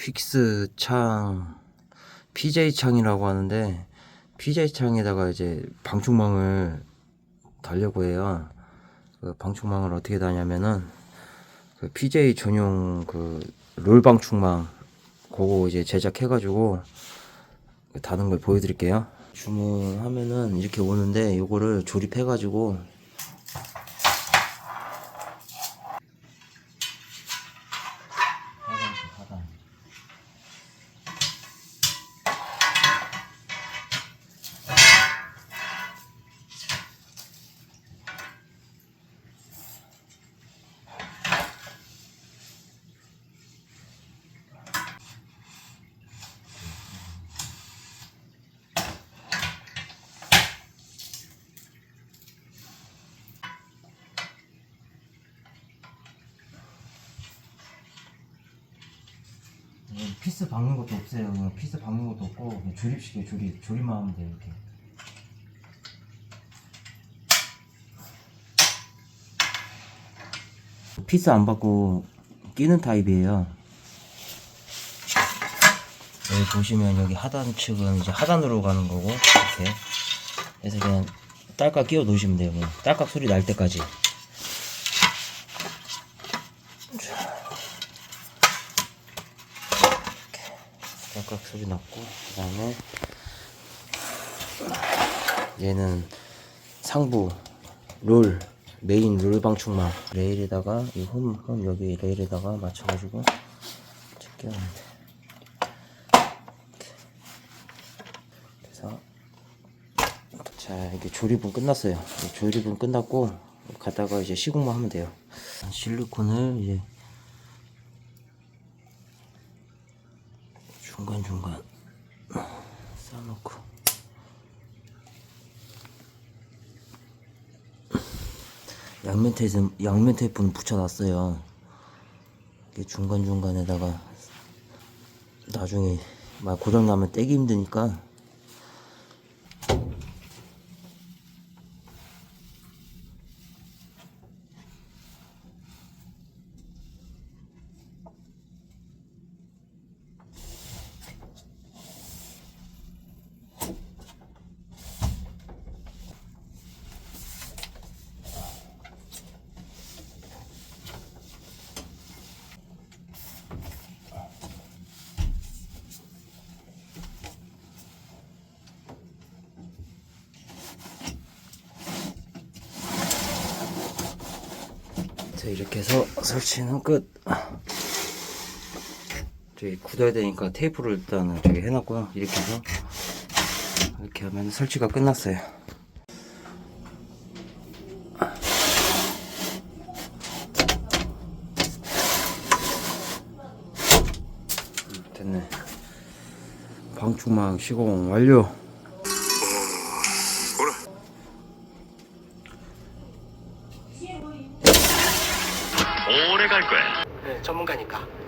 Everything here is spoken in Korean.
픽스 창 PJ 창이라고 하는데 PJ 창에다가 이제 방충망을 달려고 해요. 그 방충망을 어떻게 다냐면은 그 PJ 전용 그 롤 방충망 그거 이제 제작해가지고 다는 걸 보여드릴게요. 주문하면은 이렇게 오는데 요거를 조립해가지고 하단씩 하단. 예, 피스 박는 것도 없어요. 그냥 피스 박는 것도 없고 그냥 조립식이에요. 조립 조립만 하면 돼요. 이렇게. 피스 안 받고 끼는 타입이에요. 여기 보시면 여기 하단 측은 이제 하단으로 가는 거고 이렇게 그래서 그냥 딸깍 끼워 놓으시면 돼요. 딸깍 소리 날 때까지. 딸깍 소리 났고 그 다음에 얘는 상부 롤 메인 롤 방충망 레일에다가 이홈홈 여기 레일에다가 맞춰가지고 제껴면 돼. 그래서 자 이게 조립은 끝났어요. 조립은 끝났고 가다가 이제 시공만 하면 돼요. 실리콘을 이제 중간 중간. 쌓아놓고. 양면 테이프 양면 테이프는 붙여놨어요. 이게 중간 중간에다가 나중에 막 고장 나면 떼기 힘드니까 자 이렇게 해서 설치는 끝. 저기 굳어야 되니까 테이프를 일단은 저기 해놨고요. 이렇게 해서 이렇게 하면 설치가 끝났어요. 음, 됐네. 방충망 시공 완료 오래 갈 거야. 네, 전문가니까.